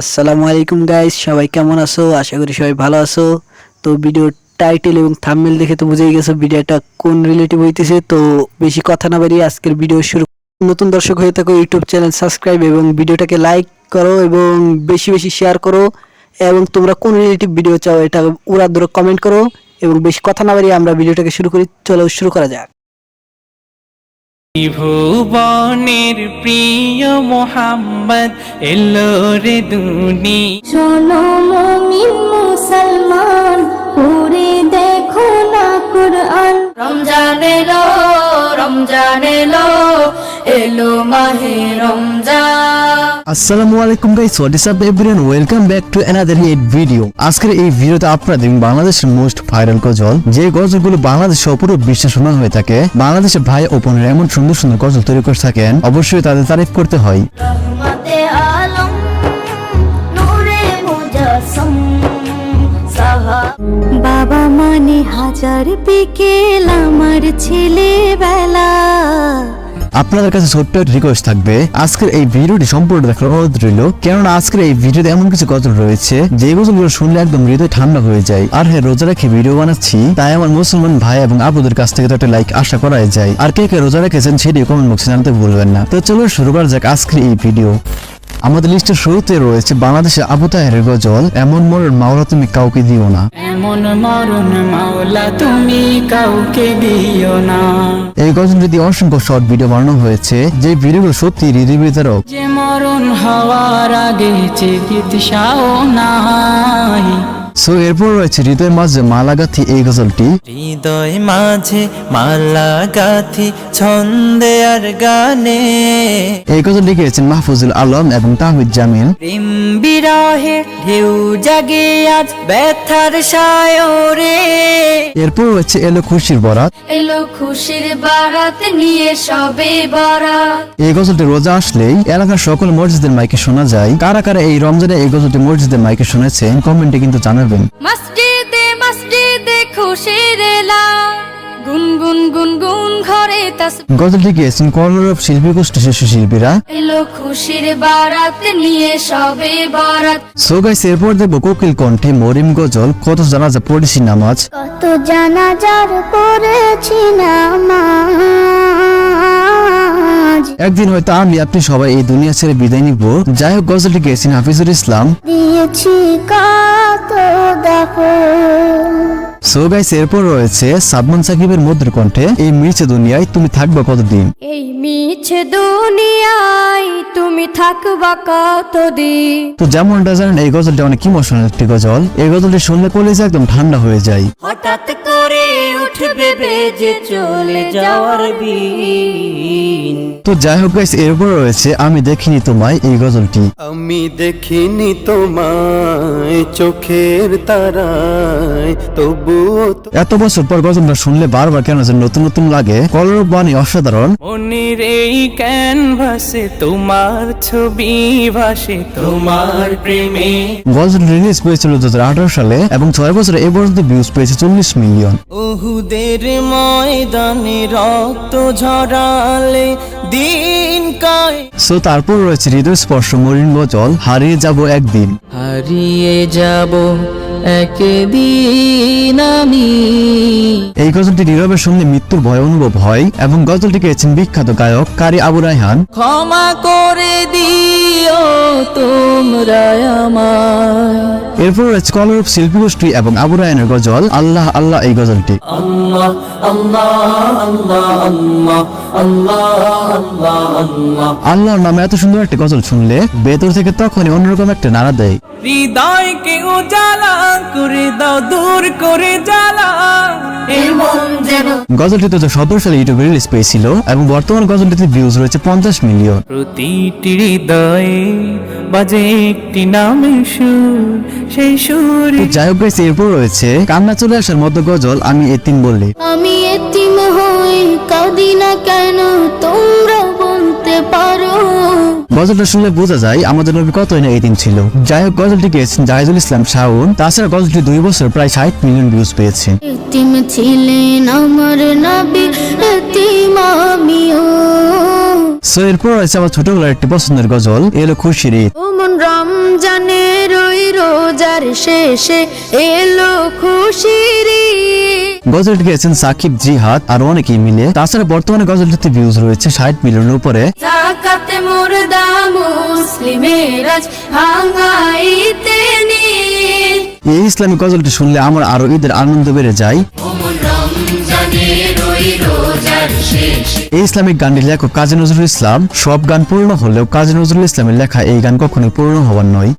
আসসালামু আলাইকুম গাইস সবাই কেমন আছো? আশা করি সবাই ভালো আছো। তো ভিডিও টাইটেল এবং থাম্বনেল দেখে তো বুঝেই গেছো ভিডিওটা কোন রিলেটিভ হইতেছে। তো বেশি কথা না বাড়িয়ে আজকের ভিডিও শুরু নতুন দর্শক হয়ে থাকো, ইউটিউব চ্যানেল সাবস্ক্রাইব এবং ভিডিওটাকে লাইক করো এবং বেশি বেশি শেয়ার করো। এবং তোমরা কোন রিলেটিভ ভিডিও চাও, এটা উড়া ধরে কমেন্ট করো। এবং বেশি কথা না বাড়িয়ে আমরা ভিডিওটাকে শুরু করি। চলো শুরু করা যাক। ভুবনের প্রিয় মোহাম্মদ এলো রে দুনি। শোনো মমিন মুসলমান পুরে দেখো না কুরআন। রমজান এলো রমজান এলো এলো মাহে রমজান। আসসালামু আলাইকুম guys what is up everyone welcome back to another eight video আজকের এই ভিডিওতে আপনারা দেখবেন বাংলাদেশের মোস্ট ভাইরাল গজল। যে গজলগুলো বাংলাদেশে অপরূপ বিশ্বে শোনা হয়ে থাকে বাংলাদেশের ভাই ও এমন সুন্দর সুন্দর গজল তৈরি করে থাকেন অবশ্যই তাদের তারিফ করতে হয়। বাবা মানে হাজার বিকেল আমার ছেলেবেলা। আপনাদের কাছে ছোট্ট রিকোয়েস্ট থাকবে। আজকের এই ভিডিওটি সম্পূর্ণ দেখার অনুরোধ রইল। কেননা আজকের এই ভিডিওতে এমন কিছু গজল রয়েছে, যে গজলগুলো শুনলে একদম হৃদয় ঠান্ডা হয়ে যায়। আর হ্যাঁ রোজা রেখে ভিডিও বানাচ্ছি, তাই আমার মুসলমান ভাই এবং আপুদের কাছ থেকে তো একটা লাইক আশা করাই যায়। আর কে কে রোজা রেখেছেন সেটি কমেন্ট বক্সে জানতে ভুলবেন না। তো চলো শুরু করা যাক আজকের এই ভিডিও আমাদের লিস্টের শুরুতে রয়েছে বাংলাদেশের আবু তাহের গজল এমন মরণ মাওলা তুমি কাউকে দিও না। এমন মরণ মাওলা তুমি কাউকে দিও না। এই গজল যদি অসংখ্য শর্ট ভিডিও বানানো হয়েছে যে ভিডিওগুলো সত্যি হৃদয় বিতারক যে মরণ হওয়ার আগে চিকিৎসাও নাই। সো এরপর রয়েছে হৃদয় মাঝে মালাগাথি এই গজলটি। হৃদয় মাঝে মালা গাথি ছন্দে আর গানে। এই গজল লিখেছেন মাহফুজুল আলম এবং তাহমিদ জামিল। প্রেম বিরহে ঢেউ জাগে আজ ব্যথার সায়রে। এরপর রয়েছে এলো খুশির বরাত। এলো খুশির বারাত নিয়ে সবে বরাত। এই গজলটি রোজা আসলেই এলাকার সকল মসজিদের মাইকে শোনা যায়। কারা কারা এই রমজানে এই গজলটি মসজিদের মাইকে শুনেছেন কমেন্টে কিন্তু জানাবেন। মসজিদে মসজিদে খুশির গুনগুন গুনগুন ঘরে গজলটি গিয়েছেন কর্ণরূপ শিল্পী গোষ্ঠী শিশু শিল্পীরা এলো খুশির বারাত নিয়ে সবে বরাত। সো গাইস এরপর দেখব কোকিল কণ্ঠে মরিম গজল কত জানাজা পড়েছি নামাজ। কত জানাজার পড়েছি নামাজ। একদিন হয়তো আমি আপনি সবাই এই দুনিয়া ছেড়ে বিদায় নিব। যাই হোক গজলটি গেয়েছেন হাফিজুল ইসলাম। দিয়েছি কত দেখো সো গাইস এরপর রয়েছে সাদমান সাকিবের মধ্যের কণ্ঠে এই মির্চে দুনিয়ায় তুমি থাকবে কতদিন? এই মিছে দুনিয়ায় তুমি থাকবা কতদিন? তো যেমনটা জানেন এই গজলটা অনেক ইমোশনাল একটি গজল। এই গজলটি শুনলে কলেজে একদম ঠান্ডা হয়ে যায়। হঠাৎ করে উঠবে বেজে চলে যাওয়ার বিন। তো যাই হোক গাইস এরপর রয়েছে আমি দেখিনি তোমায় এই গজলটি। আমি দেখিনি তোমায় চোখের তারায় তবুও এত বছর পর গজলটা শুনলে বারবার কেন যে নতুন নতুন লাগে। কলর বাণী অসাধারণ। মনির এই ক্যানভাসে তোমার ছবি ভাসে তোমার প্রেমে। গজল রিলিজ পেয়েছিল দু সালে এবং ছয় বছরে এ পর্যন্ত ভিউজ পেয়েছে চল্লিশ মিলিয়ন ওহুদের ময়দানে রক্ত ঝরালে দিন কয়। সো তারপর রয়েছে হৃদয় স্পর্শ মরিন জল হারিয়ে যাব একদিন। হারিয়ে যাব একদিন আমি এই গজলটি নীরবের সঙ্গে মৃত্যুর ভয় অনুভব হয় এবং গজলটি গেয়েছেন বিখ্যাত গায়ক কারি আবু রায়হান। ক্ষমা করে দিও তোমরা আমায়। এরপর রয়েছে কলর শিল্পী গোষ্ঠী এবং আবু রায়নের গজল আল্লাহ আল্লাহ এই গজলটি। আল্লাহর নামে এত সুন্দর একটি গজল শুনলে ভেতর থেকে তখনই অন্যরকম একটা নাড়া দেয়। হৃদয়কে জ্বালা করে দাও দূর করে জ্বালা। এই মন গজলটি দু সতেরো সালে ইউটিউবে রিলিজ পেয়েছিল এবং বর্তমান গজলটিতে ভিউজ রয়েছে পঞ্চাশ মিলিয়ন প্রতিটি হৃদয়ে বাজে একটি সুর সেই সুর যাই হোক এরপর রয়েছে কান্না চলে আসার মতো গজল আমি এতিম বললি। আমি এতিম হই কাঁদি না কেন তোমরা পারো। গজলটা শুনলে বোঝা যায় আমাদের নবী কতই না দিন ছিল। যাই হোক গজলটি গেয়েছেন জাহিদুল ইসলাম শাহুন তাছাড়া গজলটি দুই বছর প্রায় ষাট মিলিয়ন ভিউজ পেয়েছে। ছিলেন আমার নবী সো এরপর রয়েছে আমার ছোটবেলার একটি পছন্দের গজল এলো খুশির ঈদ রমজানের ওই রোজার শেষে এলো খুশির। গজলটি গেছেন সাকিব জিহাদ আর অনেকেই মিলে তাছাড়া বর্তমানে গজলটিতে ভিউজ রয়েছে ষাট মিলিয়নের উপরে। এই ইসলামিক গজলটি শুনলে আমার আরও ঈদের আনন্দ বেড়ে যায় এই ইসলামিক গানটির লেখক কাজী নজরুল ইসলাম সব গান পূর্ণ হলেও কাজী নজরুল ইসলামের লেখা এই গান কখনোই পূর্ণ হওয়ার নয়।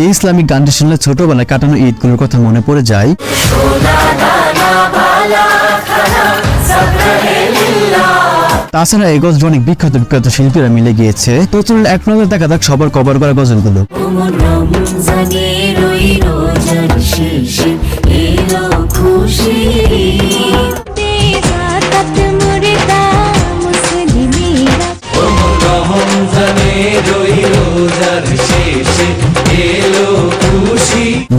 এই ইসলামিক গানটি শুনলে ছোটবেলায় কাটানো ঈদগুলোর কথা মনে পড়ে যায়। তাছাড়া এই গজল অনেক বিখ্যাত বিখ্যাত শিল্পীরা মিলে গিয়েছে। তো চলুন এক নজর দেখা যাক সবার কভার করা গজলগুলো।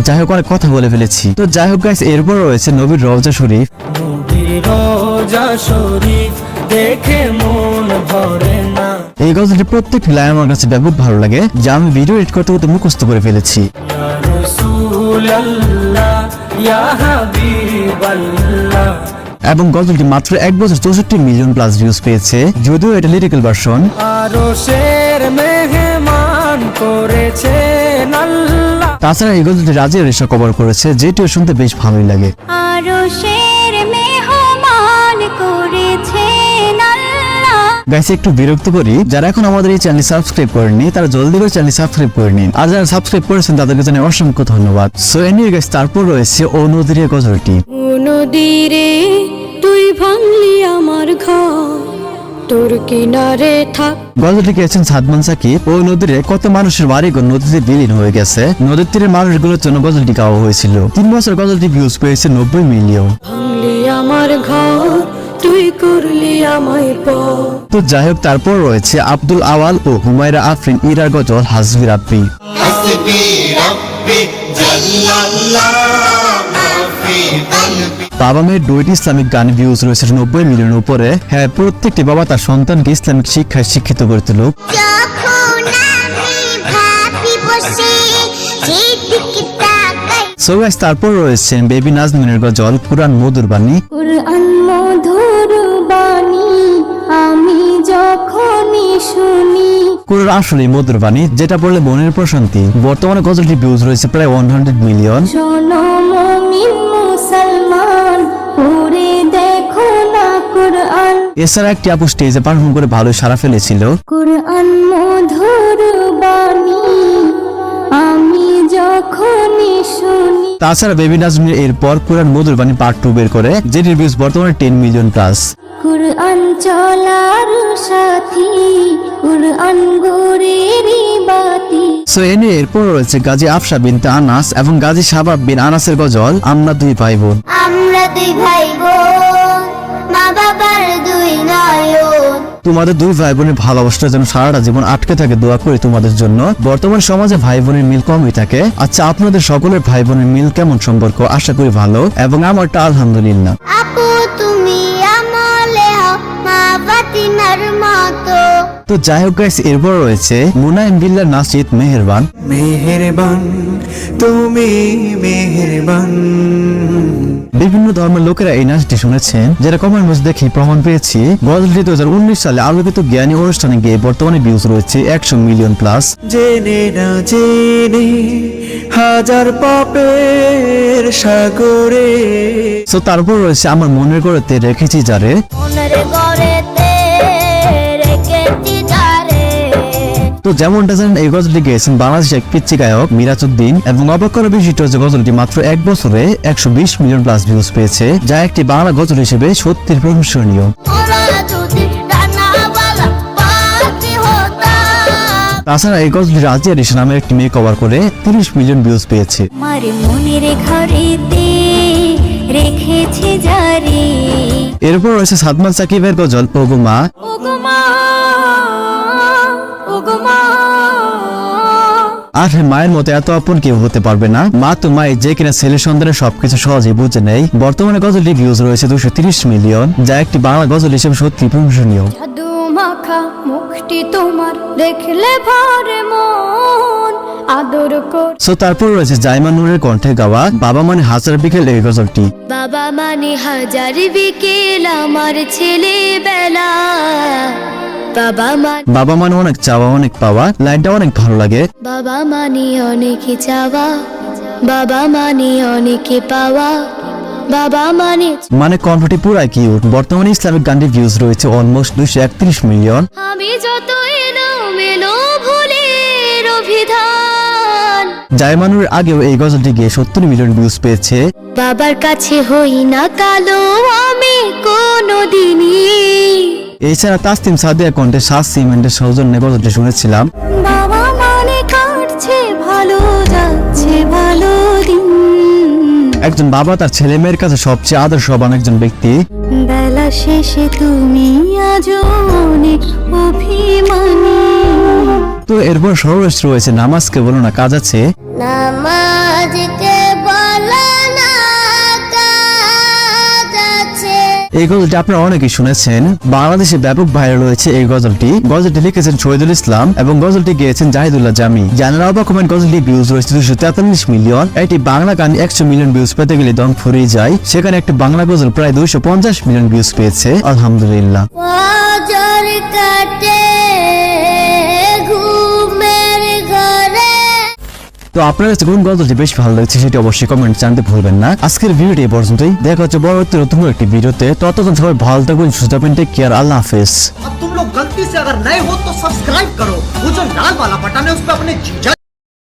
যাই হোক অনেক কথা বলে ফেলেছি। তো যাই হোক গাইস এরপর রয়েছে নবীর রওজা শরীফ। নবীর রোজা শরীফ। দেখে মন ভরে না। এই গজলটি প্রত্যেকটি লাইন আমার কাছে ব্যাপক ভালো লাগে যা আমি ভিডিও এডিট করতে করতে মুখস্থ করে ফেলেছি। এবং গজলটি মাত্র এক বছর চৌষট্টি মিলিয়ন প্লাস ভিউজ পেয়েছে যদিও এটা লিরিক্যাল ভার্সন তাছাড়া এই গজলটি রাজিয়া রেশা কভার করেছে যেটিও শুনতে বেশ ভালোই লাগে। আরও শের মেহমান আল্লাহ গাইস একটু বিরক্ত করি যারা এখন আমাদের এই চ্যানেল সাবস্ক্রাইব করেননি তারা জলদি করে চ্যানেল সাবস্ক্রাইব করে নিন। আর যারা সাবস্ক্রাইব করেছেন তাদেরকে জানাই অসংখ্য ধন্যবাদ। সো এনিয়ে গাইস তারপর রয়েছে ও নদীর গজলটি। নদীরে তুই ভাঙলি আমার ঘর। তোর কিনারে থাক। গজলটি গেছেন সাদমান সাকিব ওই নদীরে কত মানুষের বাড়িঘর নদীতে বিলীন হয়ে গেছে। নদীর তীরে মানুষগুলোর জন্য গজলটি গাওয়া হয়েছিল। তিন বছর গজলটি ভিউজ পেয়েছে নব্বই মিলিয়ন ভাঙলি আমার ঘর। তুই করলি আমায় প তো যাই হোক তারপর রয়েছে আব্দুল আওয়াল ও হুমায়রা আফরিন ইরা গজল হাসবি রাব্বি। বাবা মেয়ের দুইটি ইসলামিক গান ভিউজ রয়েছে নব্বই মিলিয়নের উপরে। হ্যাঁ প্রত্যেকটি বাবা তার সন্তানকে ইসলামিক শিক্ষায় শিক্ষিত করে তুলো সো তারপর রয়েছেন বেবি নাজমিনের গজল কুরআন মধুর বাণী। কুরআন আসলে মধুর বাণী যেটা পড়লে মনের প্রশান্তি। বর্তমানে গজলটি ভিউজ রয়েছে প্রায় ওয়ান হান্ড্রেড মিলিয়ন এছাড়া একটি আপু স্টেজে পারফর্ম করে ভালো সারা ফেলেছিল। কোরআন মধুর বাণী আমি তাছাড়া বেবি নাজমিনের এরপর কুরআন মধুর বাণী পার্ট টু বের করে যেটির ভিউজ বর্তমানে টেন মিলিয়ন প্লাস কুরআন চলার সাথী কুরআন গোরেরই বাতি। সো এনে এরপর রয়েছে গাজী আফসা বিনতে আনাস এবং গাজী শাবাব বিন আনাসের গজল আমরা দুই ভাই বোন। আমরা দুই ভাই বোন। মা বাবার দুই নয়ন। তোমাদের দুই ভাই বোনের ভালোবাসাটা যেন সারাটা জীবন আটকে থাকে দোয়া করি তোমাদের জন্য। বর্তমান সমাজে ভাই বোনের মিল কমই থাকে। আচ্ছা আপনাদের সকলের ভাই বোনের মিল কেমন সম্পর্ক? আশা করি ভালো। এবং আমারটা আলহামদুলিল্লাহ। আপু তুমি আমলে হও মা ফাতিমার মতো। তো যাই হোক গাইস এরপর রয়েছে মুনাইম বিল্লার নাসিদ মেহেরবান। মেহেরবান তুমি মেহেরবান। বিভিন্ন ধর্মের লোকেরা এই নাচটি শুনেছেন। যেরকম কমেন্ট বক্স দেখে প্রমাণ পেয়েছি গজলটি দু সালে আলোকিত জ্ঞানী অনুষ্ঠানে গিয়ে বর্তমানে ভিউজ রয়েছে একশো মিলিয়ন প্লাস জেনে না জেনে হাজার পাপের সাগরে। তো তারপর রয়েছে আমার মনের গড়েতে রেখেছি যারে। মনের গড়েতে যেমনটা জানেন এই গজলটি গেয়েছেন বাংলাদেশের এক পিচ্ছি গায়ক মিরাজউদ্দিন এবং অবাক বিষয়টা হচ্ছে গজলটি মাত্র এক বছরে একশো বিশ মিলিয়ন প্লাস ভিউজ পেয়েছে যা একটি বাংলা গজল হিসেবে সত্যির প্রশংসনীয়। তাছাড়া এই গজলটি রাজিয়া রিসা নামের একটি মেয়ে কভার করে তিরিশ মিলিয়ন ভিউজ পেয়েছে। এরপর রয়েছে সাদমান সাকিবের গজল ওগুমা আর মায়ের মতো এত আপন কেউ হতে পারবে না। মা তো মাই যে কিনা ছেলে সন্তানের সবকিছু সহজে বুঝে নেই বর্তমানে গজলটি ভিউজ রয়েছে দুশো তিরিশ মিলিয়ন যা একটি বাংলা গজল হিসেবে সত্যি প্রশংসনীয়। মাখা মুখটি তোমার দেখলে ভরে মন। আদর কর। সো তারপর রয়েছে জাইমা নুরের কণ্ঠে গাওয়া বাবা মানে হাজার বিকেল এই গজলটি। বাবা মানে হাজার বিকেল আমার ছেলেবেলা। বাবা মানে বাবা মানে অনেক চাওয়া অনেক পাওয়া লাইনটা অনেক ভালো লাগে। বাবা মানে অনেকে চাওয়া বাবা মানে অনেকে পাওয়া বাবা মানে মানে কণ্ঠটি পুরাই কিউট বর্তমানে ইসলামিক গানটির ভিউজ রয়েছে অলমোস্ট দুইশো একত্রিশ মিলিয়ন আমি যত এলো মেলো ভুলের অভিধান। জাইমানুর আগেও এই গজলটি গিয়ে সত্তর মিলিয়ন ভিউজ পেয়েছে। বাবার কাছে হই না কালো আমি কোনো দিনই এছাড়া তাসতিম সাদিয়া কণ্ঠে সাত সিমেন্টের সৌজন্যে গজলটি শুনেছিলাম। বাবা মানে কাটছে ভালো যাচ্ছে ভালো দিন। একজন বাবা তার ছেলে মেয়ের কাছে সবচেয়ে আদর্শবান একজন ব্যক্তি। বেলা শেষে তুমি আজ অনেক অভিমানী। তো এরপর সর্বশেষ রয়েছে নামাজকে বলো না কাজ আছে? নামাজকে বলা এই গজলটি আপনারা অনেকেই শুনেছেন। বাংলাদেশে ব্যাপক ভাইরাল হয়েছে এই গজলটি। গজলটি লিখেছেন শহীদুল ইসলাম এবং গজলটি গিয়েছেন জাহিদুল্লাহ জামি। জানার অবাক গজলটি ভিউজ রয়েছে দুশো তেতাল্লিশ মিলিয়ন এটি বাংলা গান একশো মিলিয়ন ভিউজ পেতে গেলে দম ফুরিয়ে যায়। সেখানে একটি বাংলা গজল প্রায় দুশো পঞ্চাশ মিলিয়ন ভিউজ পেয়েছে। আলহামদুলিল্লাহ। তো আপনার কাছে কোন গজলটি বেশ ভালো লাগছে সেটি অবশ্যই কমেন্ট জানতে ভুলবেন না আজকের ভিডিওটি এই পর্যন্তই দেখা হচ্ছে পরবর্তী নতুন কোনো একটি ভিডিওতে ততক্ষণ সবাই ভালো থাকবেন সুস্থ থাকবেন টেক কেয়ার আল্লাহ হাফেজ अब तुम लोग गलती से अगर नए हो तो सब्सक्राइब करो वो जो लाल वाला बटन है उस पर अपने जीजा